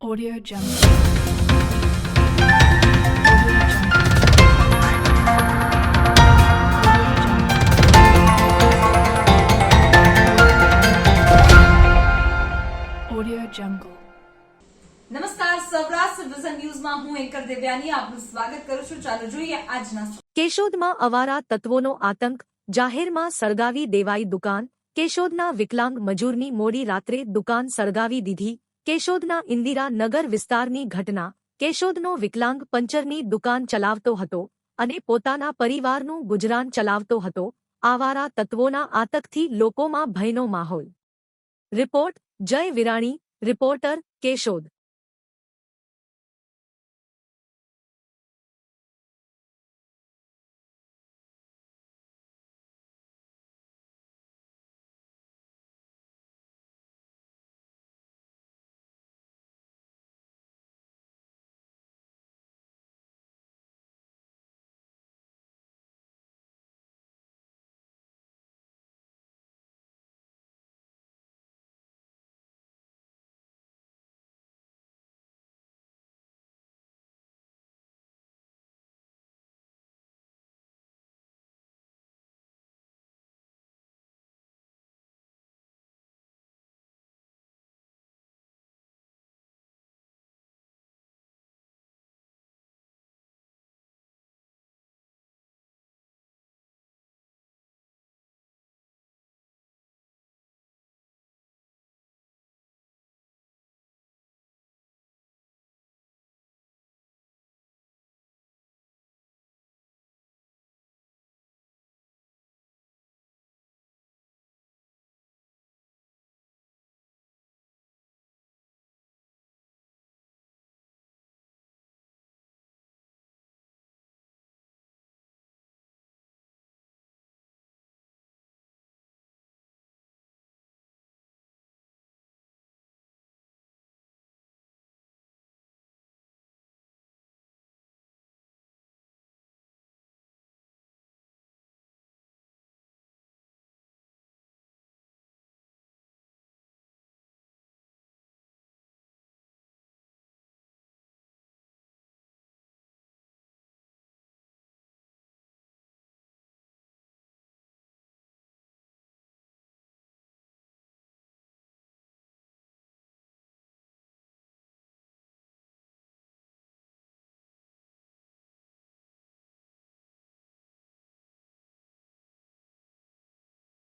Audio Jungle. Audio Jungle. નમસ્કાર Saurashtra vision ન્યૂઝમાં હું એન્કર દેવ્યાની આપનું સ્વાગત કરું છું ચાલો જોઈએ આજના કેશોદમાં અવારા તત્વોનો આતંક જાહેરમાં સળગાવી દેવાઈ દુકાન કેશોદના વિકલાંગ મજૂરની મોડી રાત્રે દુકાન સળગાવી દીધી કેશોદના ઇન્દિરા નગર વિસ્તારની ઘટના. કેશોદનો વિકલાંગ પંચરની દુકાન ચલાવતો હતો અને પોતાના પરિવારનું ગુજરાન ચલાવતો હતો. આવારા તત્વોના આતંકથી લોકોમાં ભયનો માહોલ. Report Jay Virani, reporter Keshod.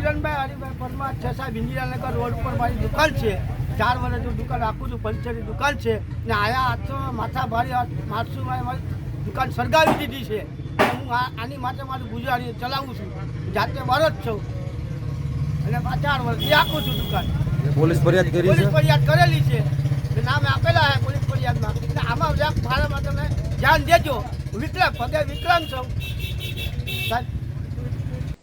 Kiranbhai Haribhai Parmar છે સાહેબ ઇન્દિરાનગર રોડ ઉપર મારી દુકાન છે. ચાર વર્ષની દુકાન રાખું છું પંચરની દુકાન છે. ને આયા હાથો માથા ભારી મારસું મારી દુકાન સળગાવી દીધી છે. હું આની માટે મારું ગુજરાતી ચલાવું છું. જાતે બરો જ છું. અને ચાર વર્ષથી આપું છું દુકાન. પોલીસ ફરિયાદ કરી પોલીસ ફરિયાદ કરેલી છે. નામે આપેલા છે પોલીસ ફરિયાદમાં. એટલે આમાં મારામાં તમે ધ્યાન દેજો. વિકલાંગ પગે વિકલાંગ છું. સાહેબ